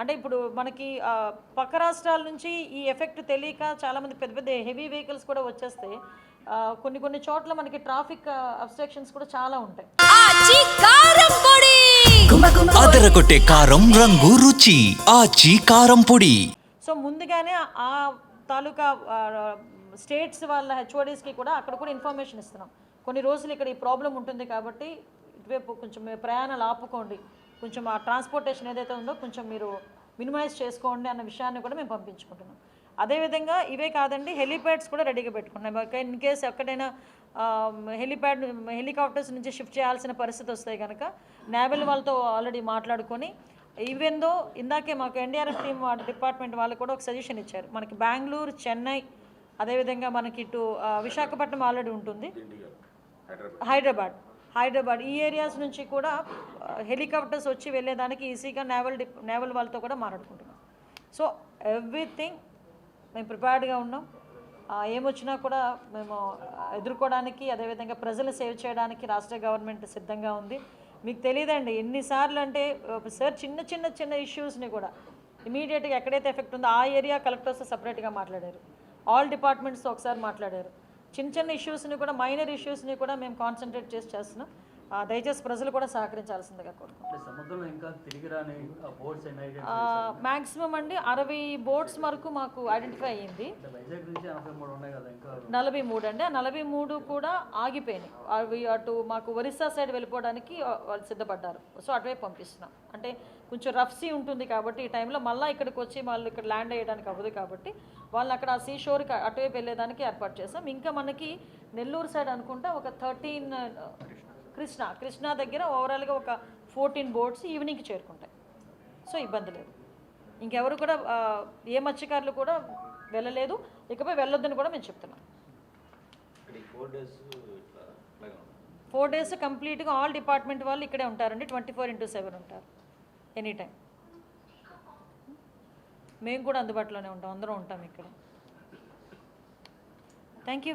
అంటే ఇప్పుడు మనకి పక్క రాష్ట్రాల నుంచి ఈ ఎఫెక్ట్ తెలియక చాలామంది పెద్ద పెద్ద హెవీ వెహికల్స్ కూడా వచ్చేస్తే కొన్ని కొన్ని చోట్ల మనకి ట్రాఫిక్ అబ్స్ట్రక్షన్స్ కూడా చాలా ఉంటాయి. అదరగొట్టే కారం రంగు రుచి ఆచి కారం పొడి. సో ముందుగానే ఆ తాలూకా స్టేట్స్ వాళ్ళ హెచ్ఓడీస్కి కూడా అక్కడ కూడా ఇన్ఫర్మేషన్ ఇస్తున్నాం. కొన్ని రోజులు ఇక్కడ ఈ ప్రాబ్లం ఉంటుంది కాబట్టి ఇటువైపు కొంచెం ప్రయాణాలు ఆపుకోండి. కొంచెం ఆ ట్రాన్స్పోర్టేషన్ ఏదైతే ఉందో కొంచెం మీరు మినిమైజ్ చేసుకోండి అన్న విషయాన్ని కూడా మేము పంపించుకుంటున్నాం. అదేవిధంగా ఇవే కాదండి హెలిప్యాడ్స్ కూడా రెడీగా పెట్టుకున్నాం ఇన్ కేసు ఎక్కడైనా హెలిప్యాడ్ హెలికాప్టర్స్ నుంచి షిఫ్ట్ చేయాల్సిన పరిస్థితి వస్తాయి కనుక నేవల్ వాళ్ళతో ఆల్రెడీ మాట్లాడుకొని ఈవెన్ దో ఇందాకే మాకు ఎన్డీఆర్ఎఫ్ టీమ్ వాళ్ళ డిపార్ట్మెంట్ వాళ్ళు కూడా ఒక సజెషన్ ఇచ్చారు. మనకి బెంగళూరు చెన్నై అదేవిధంగా మనకి ఇటు విశాఖపట్నం ఆల్రెడీ ఉంటుంది. హైదరాబాద్. హైదరాబాద్ ఈ ఏరియాస్ నుంచి కూడా హెలికాప్టర్స్ వచ్చి వెళ్ళేదానికి ఈజీగా నేవల్ డిప్ నేవల్ వాళ్ళతో కూడా మాట్లాడుకుంటున్నాం. సో ఎవ్రీథింగ్ మేము ప్రిపేర్డ్గా ఉన్నాం. ఏమొచ్చినా కూడా మేము ఎదుర్కోవడానికి అదేవిధంగా ప్రజలు సేవ్ చేయడానికి రాష్ట్ర గవర్నమెంట్ సిద్ధంగా ఉంది. మీకు తెలియదండి ఎన్నిసార్లు అంటే సార్ చిన్న చిన్న చిన్న ఇష్యూస్ని కూడా ఇమీడియట్గా ఎక్కడైతే ఎఫెక్ట్ ఉందో ఆ ఏరియా కలెక్టర్స్ సపరేట్గా మాట్లాడారు. ఆల్ డిపార్ట్మెంట్స్ ఒకసారి మాట్లాడారు. చిన్న చిన్న ఇష్యూస్ని కూడా మైనర్ ఇష్యూస్ని కూడా మేము కాన్సన్ట్రేట్ చేసి చేస్తున్నాం. దయచేసి ప్రజలు కూడా సహకరించాల్సిందిగా కోరుకుంటున్నాం. అంటే సముద్రంలో ఇంకా తిరిగి రాని బోట్స్ అండ్ ఐడియా మ్యాక్సిమం అండి అరవై బోట్స్ వరకు మాకు ఐడెంటిఫై అయ్యింది. నలభై మూడు అండి. ఆ నలభై మూడు కూడా ఆగిపోయినాయి. అవి అటు మాకు ఒరిస్సా సైడ్ వెళ్ళిపోవడానికి వాళ్ళు సిద్ధపడ్డారు. సో అటువైపు పంపిస్తున్నాం. అంటే కొంచెం రఫ్ సీ ఉంటుంది కాబట్టి ఈ టైంలో మళ్ళీ ఇక్కడికి వచ్చి వాళ్ళు ఇక్కడ ల్యాండ్ అయ్యడానికి అవ్వదు కాబట్టి వాళ్ళని అక్కడ ఆ సీ షోర్కి అటువైపు వెళ్ళేదానికి ఏర్పాటు చేస్తాం ఇంకా మనకి నెల్లూరు సైడ్ అనుకుంటా ఒక థర్టీన్ కృష్ణ కృష్ణా దగ్గర ఓవరాల్గా ఒక ఫోర్టీన్ బోట్స్ ఈవినింగ్కి చేరుకుంటాయి. సో ఇబ్బంది లేదు. ఇంకెవరు కూడా ఏ మత్స్యకారులు కూడా వెళ్ళలేదు. ఇకపై వెళ్ళొద్దని కూడా మేము చెప్తున్నాం. ఫోర్ డేస్ కంప్లీట్గా ఆల్ డిపార్ట్మెంట్ వాళ్ళు ఇక్కడే ఉంటారండి. ట్వంటీ ఫోర్ ఇంటూ సెవెన్ ఉంటారు. ఎనీ టైం మేము కూడా అందుబాటులోనే ఉంటాం. అందరం ఉంటాం ఇక్కడ. Thank you